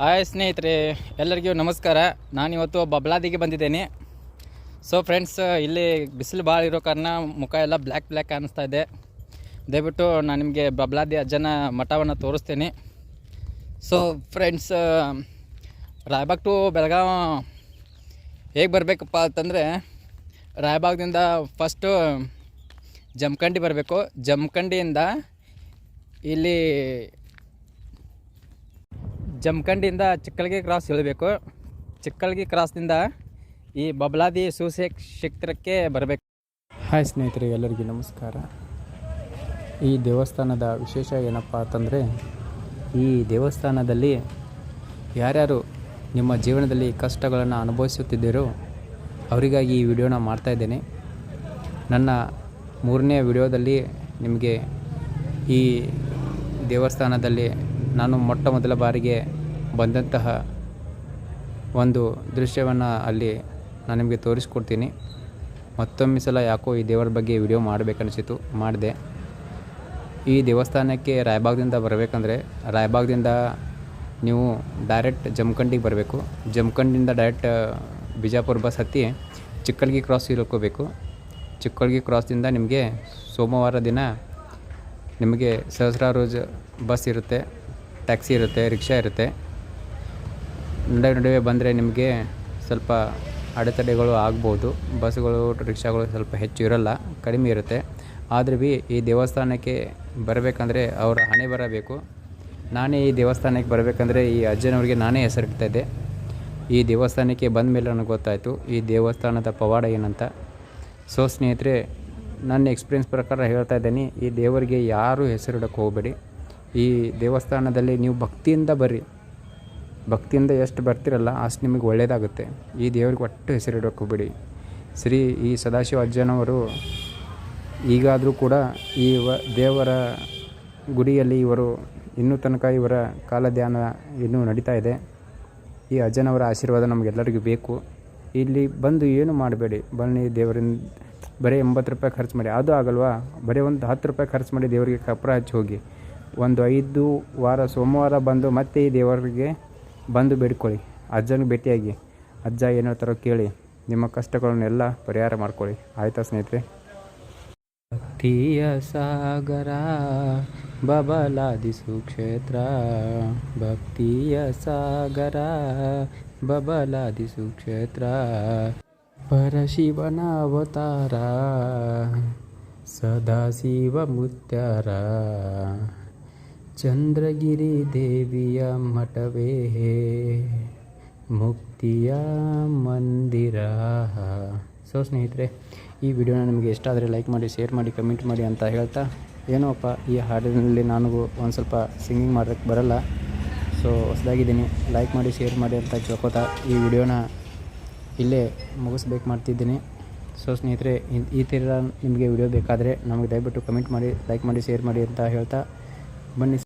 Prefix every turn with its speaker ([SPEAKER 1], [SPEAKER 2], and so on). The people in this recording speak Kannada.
[SPEAKER 1] ಹಾಯ್ ಸ್ನೇಹಿತರೆ, ಎಲ್ಲರಿಗೂ ನಮಸ್ಕಾರ. ನಾನಿವತ್ತು ಬಬ್ಲಾದಿಗೆ ಬಂದಿದ್ದೇನೆ. ಸೊ ಫ್ರೆಂಡ್ಸ್ ಇಲ್ಲಿ ಬಿಸಿಲು ಭಾಳ ಇರೋ ಕಾರಣ ಮುಖ ಎಲ್ಲ ಬ್ಲ್ಯಾಕ್ ಬ್ಲ್ಯಾಕ್ ಕಾಣಿಸ್ತಾ ಇದೆ. ದಯವಿಟ್ಟು ನಾನು ನಿಮಗೆ ಬಬ್ಲಾದಿ ಅಜ್ಜನ ಮಠವನ್ನು ತೋರಿಸ್ತೇನೆ. So friends Raybag to Belgaum ಹೇಗೆ ಬರಬೇಕಪ್ಪ ಅಂತಂದರೆ, ರಾಯಬಾಗ್ದಿಂದ ಫಸ್ಟು ಜಮಖಂಡಿ ಬರಬೇಕು. ಜಮಖಂಡಿಯಿಂದ ಇಲ್ಲಿ ಜಮಖಂಡಿಯಿಂದ ಚಿಕ್ಕಲ್ಗಿ ಕ್ರಾಸ್ ಇಳಬೇಕು ಚಿಕ್ಕಲ್ಗಿ ಕ್ರಾಸ್ನಿಂದ ಈ ಬಬ್ಲಾದಿ ಸೂಸೆ ಕ್ಷೇತ್ರಕ್ಕೆ ಬರಬೇಕು.
[SPEAKER 2] ಹಾಯ್ ಸ್ನೇಹಿತರೆ, ಎಲ್ಲರಿಗೂ ನಮಸ್ಕಾರ. ಈ ದೇವಸ್ಥಾನದ ವಿಶೇಷ ಏನಪ್ಪ ಅಂತಂದರೆ, ಈ ದೇವಸ್ಥಾನದಲ್ಲಿ ಯಾರ್ಯಾರು ನಿಮ್ಮ ಜೀವನದಲ್ಲಿ ಕಷ್ಟಗಳನ್ನು ಅನುಭವಿಸುತ್ತಿದ್ದೀರೋ ಅವರಿಗಾಗಿ ಈ ವಿಡಿಯೋನ ಮಾಡ್ತಾಯಿದ್ದೇನೆ ನನ್ನ ಮೂರನೇ ವಿಡಿಯೋದಲ್ಲಿ ನಿಮಗೆ ಈ ದೇವಸ್ಥಾನದಲ್ಲಿ ನಾನು ಮೊಟ್ಟ ಮೊದಲ ಬಾರಿಗೆ ಬಂದಂತಹ ಒಂದು ದೃಶ್ಯವನ್ನು ಅಲ್ಲಿ ನಾನು ನಿಮಗೆ ತೋರಿಸ್ಕೊಡ್ತೀನಿ. ಮತ್ತೊಮ್ಮೆ ಸಲ ಯಾಕೋ ಈ ದೇವರ ಬಗ್ಗೆ ವಿಡಿಯೋ ಮಾಡಬೇಕನ್ನಿಸಿತು, ಮಾಡಿದೆ. ಈ ದೇವಸ್ಥಾನಕ್ಕೆ ರಾಯಬಾಗ್ದಿಂದ ಬರಬೇಕಂದ್ರೆ, ರಾಯಬಾಗ್ದಿಂದ ನೀವು ಡೈರೆಕ್ಟ್ ಜಮಖಂಡಿಗೆ ಬರಬೇಕು. ಜಮಖಂಡಿಂದ ಡೈರೆಕ್ಟ್ ಬಿಜಾಪುರ ಬಸ್ ಹತ್ತಿ ಚಿಕ್ಕಲ್ಗಿ ಕ್ರಾಸ್ ಇಳ್ಕೋಬೇಕು. ಚಿಕ್ಕಲ್ಗಿ ಕ್ರಾಸ್ದಿಂದ ನಿಮಗೆ ಸೋಮವಾರ ದಿನ ನಿಮಗೆ ಸಹಸ್ರಾರು ರೋಜ್ ಬಸ್ ಇರುತ್ತೆ, ಟ್ಯಾಕ್ಸಿ ಇರುತ್ತೆ, ರಿಕ್ಷಾ ಇರುತ್ತೆ. ನಡುವೆ ನಡುವೆ ಬಂದರೆ ನಿಮಗೆ ಸ್ವಲ್ಪ ಅಡೆತಡೆಗಳು ಆಗ್ಬೋದು. ಬಸ್ಗಳು ರಿಕ್ಷಾಗಳು ಸ್ವಲ್ಪ ಹೆಚ್ಚು ಇರಲ್ಲ, ಕಡಿಮೆ ಇರುತ್ತೆ. ಆದರೂ ಭೀ ಈ ದೇವಸ್ಥಾನಕ್ಕೆ ಬರಬೇಕಂದ್ರೆ ಅವರ ಹಣೆ ಬರಬೇಕು. ನಾನೇ ಈ ದೇವಸ್ಥಾನಕ್ಕೆ ಬರಬೇಕಂದ್ರೆ ಈ ಅಜ್ಜನವರಿಗೆ ನಾನೇ ಹೆಸರಿಡ್ತಾ ಇದ್ದೆ. ಈ ದೇವಸ್ಥಾನಕ್ಕೆ ಬಂದ ಮೇಲೆ ನನಗೆ ಗೊತ್ತಾಯಿತು, ಈ ದೇವಸ್ಥಾನದ ಪವಾಡ ಏನಂತ. ಸೊ ಸ್ನೇಹಿತರೆ, ನನ್ನ ಎಕ್ಸ್ಪೀರಿಯನ್ಸ್ ಪ್ರಕಾರ ಹೇಳ್ತಾ ಇದ್ದೀನಿ, ಈ ದೇವರಿಗೆ ಯಾರೂ ಹೆಸರಿಡೋಕ್ಕೆ ಹೋಗಬೇಡಿ. ಈ ದೇವಸ್ಥಾನದಲ್ಲಿ ನೀವು ಭಕ್ತಿಯಿಂದ ಬರ್ರಿ ಭಕ್ತಿಯಿಂದ ಎಷ್ಟು ಬರ್ತಿರಲ್ಲ ಅಷ್ಟು ನಿಮಗೆ ಒಳ್ಳೆಯದಾಗುತ್ತೆ ಈ ದೇವ್ರಿಗೆ ಒಟ್ಟು ಹೆಸರಿಡಕ್ಕೆ ಬಿಡಿ ಶ್ರೀ ಈ ಸದಾಶಿವ ಅಜ್ಜನವರು ಈಗಾದರೂ ಕೂಡ ಈ ವ ದೇವರ ಗುಡಿಯಲ್ಲಿ ಇವರು ಇನ್ನೂ ತನಕ ಇವರ ಕಾಲ ಧ್ಯಾನ ಇನ್ನೂ ನಡೀತಾ ಇದೆ. ಈ ಅಜ್ಜನವರ ಆಶೀರ್ವಾದ ನಮಗೆಲ್ಲರಿಗೂ ಬೇಕು. ಇಲ್ಲಿ ಬಂದು ಏನು ಮಾಡಬೇಡಿ. ಬನ್ನಿ ದೇವರಿಂದ ಬರೀ ಎಂಬತ್ತು ರೂಪಾಯಿ ಖರ್ಚು ಮಾಡಿ. ಅದು ಆಗಲ್ವಾ? ಬರೀ ಒಂದು ಹತ್ತು ರೂಪಾಯಿ ಖರ್ಚು ಮಾಡಿ ದೇವರಿಗೆ ಕಪ್ರ ಹಚ್ಚಿ ಹೋಗಿ. ಒಂದು ಐದು ವಾರ ಸೋಮವಾರ ಬಂದು ಮತ್ತೆ ಈ ದೇವರಿಗೆ ಬಂದು ಬೇಡ್ಕೊಳ್ಳಿ. ಅಜ್ಜನಿಗೆ ಭೇಟಿಯಾಗಿ. ಅಜ್ಜ ಏನು ಹೇಳ್ತಾರೋ ಕೇಳಿ, ನಿಮ್ಮ ಕಷ್ಟಗಳನ್ನೆಲ್ಲ ಪರಿಹಾರ ಮಾಡ್ಕೊಳ್ಳಿ. ಆಯಿತಾ ಸ್ನೇಹಿತರೆ? ಭಕ್ತಿಯ ಸಾಗರ, ಬಬಲಾದಿ ಸುಕ್ಷೇತ್ರ. ಭಕ್ತಿಯ ಸಾಗರ, ಬಬಲಾದಿ ಸುಕ್ಷೇತ್ರ. ಪರಶಿವನ ಅವತಾರ, ಸದಾಶಿವ ಮುತ್ಯಾರ. ಚಂದ್ರಗಿರಿ ದೇವಿಯ ಮಠವೇ? ಮುಕ್ತಿಯ ಮಂದಿರ ಸೊ ಸ್ನೇಹಿತರೆ, ಈ ವಿಡಿಯೋನ ನಿಮಗೆ ಇಷ್ಟ ಆದರೆ ಲೈಕ್ ಮಾಡಿ ಶೇರ್ ಮಾಡಿ ಕಮೆಂಟ್ ಮಾಡಿ ಅಂತ ಹೇಳ್ತಾ, ಏನೋಪ್ಪ ಈ ಹಾಡಿನಲ್ಲಿ ನನಗೂ ಒಂದು ಸ್ವಲ್ಪ ಸಿಂಗಿಂಗ್ ಮಾಡೋಕ್ಕೆ ಬರಲ್ಲ. ಸೊ ಹೊಸದಾಗಿದ್ದೀನಿ ಲೈಕ್ ಮಾಡಿ ಶೇರ್ ಮಾಡಿ ಅಂತ ಕೇಳ್ಕೊತಾ ಈ ವಿಡಿಯೋನ ಇಲ್ಲೇ ಮುಗಿಸ್ಬೇಕು ಮಾಡ್ತಿದ್ದೀನಿ. ಸೊ ಸ್ನೇಹಿತರೆ ಈ ಥರ ನಿಮಗೆ ವಿಡಿಯೋ ಬೇಕಾದರೆ ನಮಗೆ ದಯವಿಟ್ಟು ಕಮೆಂಟ್ ಮಾಡಿ ಲೈಕ್ ಮಾಡಿ ಶೇರ್ ಮಾಡಿ ಅಂತ ಹೇಳ್ತಾ, ಬನ್ನಿ.